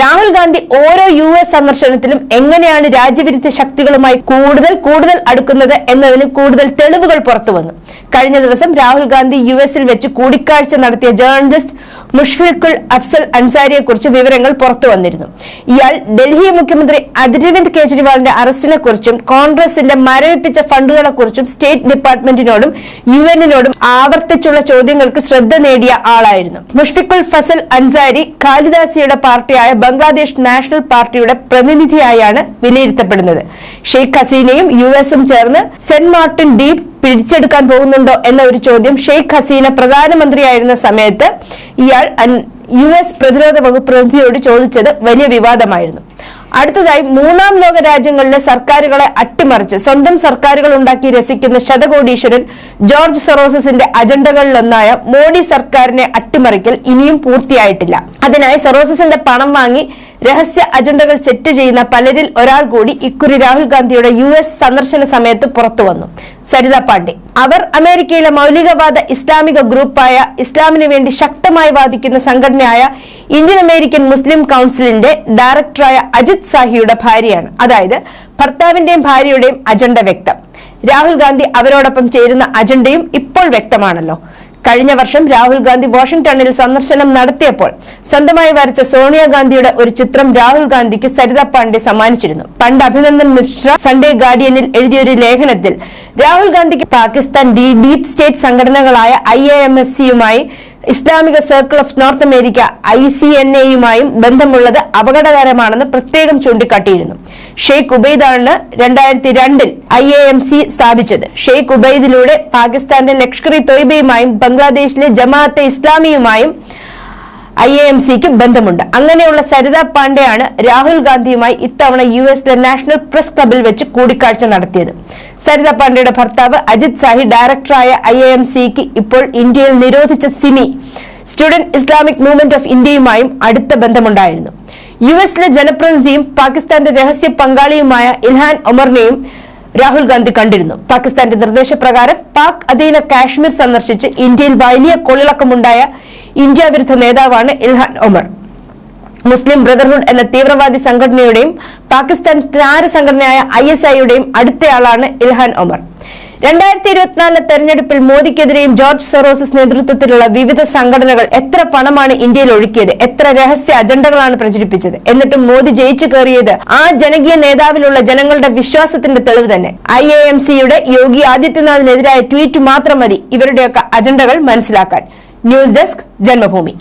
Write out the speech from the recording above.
രാഹുൽ ഗാന്ധി ഓരോ U S സന്ദർശനത്തിലും എങ്ങനെയാണ് രാജ്യവിരുദ്ധ ശക്തികളുമായി കൂടുതൽ കൂടുതൽ അടുക്കുന്നത് എന്നതിന് കൂടുതൽ തെളിവുകൾ പുറത്തുവന്നു കഴിഞ്ഞ ദിവസം രാഹുൽ ഗാന്ധി യു എസിൽ വെച്ച് കൂടിക്കാഴ്ച നടത്തിയ ജേർണലിസ്റ്റ് മുഷ്ഫിഖുൽ അഫ്സൽ അൻസാരിയെ കുറിച്ച് വിവരങ്ങൾ പുറത്തു വന്നിരുന്നു. ഇയാൾ ഡൽഹി മുഖ്യമന്ത്രി അരവിന്ദ് കെജ്രിവാളിന്റെ അറസ്റ്റിനെ കുറിച്ചും കോൺഗ്രസിന്റെ മരവിപ്പിച്ച ഫണ്ടുകളെ കുറിച്ചും സ്റ്റേറ്റ് ഡിപ്പാർട്ട്മെന്റിനോടും യു എന്നിനോടും ആവർത്തിച്ചുള്ള ചോദ്യങ്ങൾക്ക് ശ്രദ്ധ നേടിയ ആളായിരുന്നു. മുഷ്ഫിഖുൽ ഫസൽ അൻസാരി ഖാലിദാസിയുടെ പാർട്ടിയായ ബംഗ്ലാദേശ് നാഷണൽ പാർട്ടിയുടെ പ്രതിനിധിയായാണ് വിലയിരുത്തപ്പെടുന്നത്. ഷെയ്ഖ് ഹസീനയും യു എസും ചേർന്ന് സെന്റ് മാർട്ടിൻ ഡീപ് പിടിച്ചെടുക്കാൻ പോകുന്നുണ്ടോ എന്ന ഒരു ചോദ്യം ഷെയ്ഖ് ഹസീന പ്രധാനമന്ത്രിയായിരുന്ന സമയത്ത് ഇയാൾ യു എസ് പ്രതിരോധ വകുപ്പ് പ്രതിനിധിയോട് ചോദിച്ചത് വലിയ വിവാദമായിരുന്നു. അടുത്തതായി മൂന്നാം ലോക രാജ്യങ്ങളിലെ സർക്കാരുകളെ അട്ടിമറിച്ച് സ്വന്തം സർക്കാരുകൾ ഉണ്ടാക്കി രസിക്കുന്ന ശതകോടീശ്വരൻ ജോർജ് സെറോസസിന്റെ അജണ്ടകളിലൊന്നായ മോഡി സർക്കാരിനെ അട്ടിമറിക്കൽ ഇനിയും പൂർത്തിയായിട്ടില്ല. അതിനായി സെറോസസിന്റെ പണം വാങ്ങി രഹസ്യ അജണ്ടകൾ സെറ്റ് ചെയ്യുന്ന പലരിൽ ഒരാൾ കൂടി ഇക്കുറി രാഹുൽ ഗാന്ധിയുടെ യു എസ് സന്ദർശന സമയത്ത് പുറത്തുവന്നു സരിത പാണ്ഡെ. അവർ അമേരിക്കയിലെ മൗലികവാദ ഇസ്ലാമിക ഗ്രൂപ്പായ ഇസ്ലാമിന് വേണ്ടി ശക്തമായി വാദിക്കുന്ന സംഘടനയായ ഇന്ത്യൻ അമേരിക്കൻ മുസ്ലിം കൗൺസിലിന്റെ ഡയറക്ടറായ അജിത് സാഹിയുടെ ഭാര്യയാണ്. അതായത് ഭർത്താവിന്റെയും ഭാര്യയുടെയും അജണ്ട വ്യക്തം. രാഹുൽ ഗാന്ധി അവരോടൊപ്പം ചേരുന്ന അജണ്ടയും ഇപ്പോൾ വ്യക്തമാണല്ലോ. കഴിഞ്ഞ വർഷം രാഹുൽ ഗാന്ധി വാഷിംഗ്ടണിൽ സന്ദർശനം നടത്തിയപ്പോൾ സ്വന്തമായി വരച്ച സോണിയാഗാന്ധിയുടെ ഒരു ചിത്രം രാഹുൽ ഗാന്ധിക്ക് സരിത പാണ്ഡെ സമ്മാനിച്ചിരുന്നു. പണ്ട് അഭിനന്ദൻ മിശ്ര സൺഡേ ഗാർഡിയനിൽ എഴുതിയൊരു ലേഖനത്തിൽ രാഹുൽ ഗാന്ധിക്ക് പാകിസ്ഥാൻ ഡീപ് സ്റ്റേറ്റ് സംഘടനകളായ ഐ എ എം എസ് സിയുമായി ഇസ്ലാമിക circle of North America I C N എയുമായും ബന്ധമുള്ളത് അപകടകരമാണെന്ന് പ്രത്യേകം ചൂണ്ടിക്കാട്ടിയിരുന്നു. ഷെയ്ഖ് ഉബൈദാണ് രണ്ടായിരത്തി രണ്ടിൽ ഐ എ എം സി സ്ഥാപിച്ചത്. ഷെയ്ഖ് ഉബൈദിലൂടെ പാകിസ്ഥാന്റെ ലഷ്കർ ഇ തൊയ്ബയുമായും ബംഗ്ലാദേശിലെ ജമാഅത്തെ ഇസ്ലാമിയുമായും ഐ എ എം സിക്ക് ബന്ധമുണ്ട്. അങ്ങനെയുള്ള സരിത പാണ്ഡെയാണ് രാഹുൽ ഗാന്ധിയുമായി ഇത്തവണ യു എസിലെ നാഷണൽ പ്രസ് ക്ലബിൽ വെച്ച് കൂടിക്കാഴ്ച നടത്തിയത്. സരിത പാണ്ഡെയുടെ ഭർത്താവ് അജിത് സാഹി ഡയറക്ടറായ ഐ എ എം സിക്ക് ഇപ്പോൾ ഇന്ത്യയിൽ നിരോധിച്ച SIMI student Islamic movement of ഇന്ത്യയുമായും അടുത്ത ബന്ധമുണ്ടായിരുന്നു. യു എസിലെ ജനപ്രതിനിധിയും പാകിസ്ഥാന്റെ രഹസ്യ പങ്കാളിയുമായ ഇൽഹാൻ ഒമറിനെയും രാഹുൽ ഗാന്ധി കണ്ടിരുന്നു. പാകിസ്ഥാന്റെ നിർദ്ദേശപ്രകാരം പാക് അധീന കാശ്മീർ സന്ദർശിച്ച് ഇന്ത്യയിൽ വലിയ കൊള്ളിളക്കമുണ്ടായ ഇന്ത്യ വിരുദ്ധ നേതാവാണ് ഇൽഹാൻ ഒമർ. മുസ്ലിം ബ്രദർഹുഡ് എന്ന തീവ്രവാദി സംഘടനയുടെയും പാകിസ്ഥാൻ താര സംഘടനയായ ഐ എസ് ഐയുടെയും അടുത്തയാളാണ് ഇൽഹാൻ ഒമർ. രണ്ടായിരത്തി ഇരുപത്തിനാലിലെ തെരഞ്ഞെടുപ്പിൽ മോദിക്കെതിരെയും ജോർജ് സെറോസസ് നേതൃത്വത്തിലുള്ള വിവിധ സംഘടനകൾ എത്ര പണമാണ് ഇന്ത്യയിൽ ഒഴുക്കിയത് എത്ര രഹസ്യ അജണ്ടകളാണ് പ്രചരിപ്പിച്ചത് എന്നിട്ടും മോദി ജയിച്ചു കയറിയത് ആ ജനകീയ നേതാവിലുള്ള ജനങ്ങളുടെ വിശ്വാസത്തിന്റെ തെളിവ് തന്നെ. ഐ എ എം സിയുടെ യോഗി ആദിത്യനാഥിനെതിരായ ട്വീറ്റ് മാത്രം മതി ഇവരുടെയൊക്കെ അജണ്ടകൾ മനസ്സിലാക്കാൻ. News desk Janmabhumi.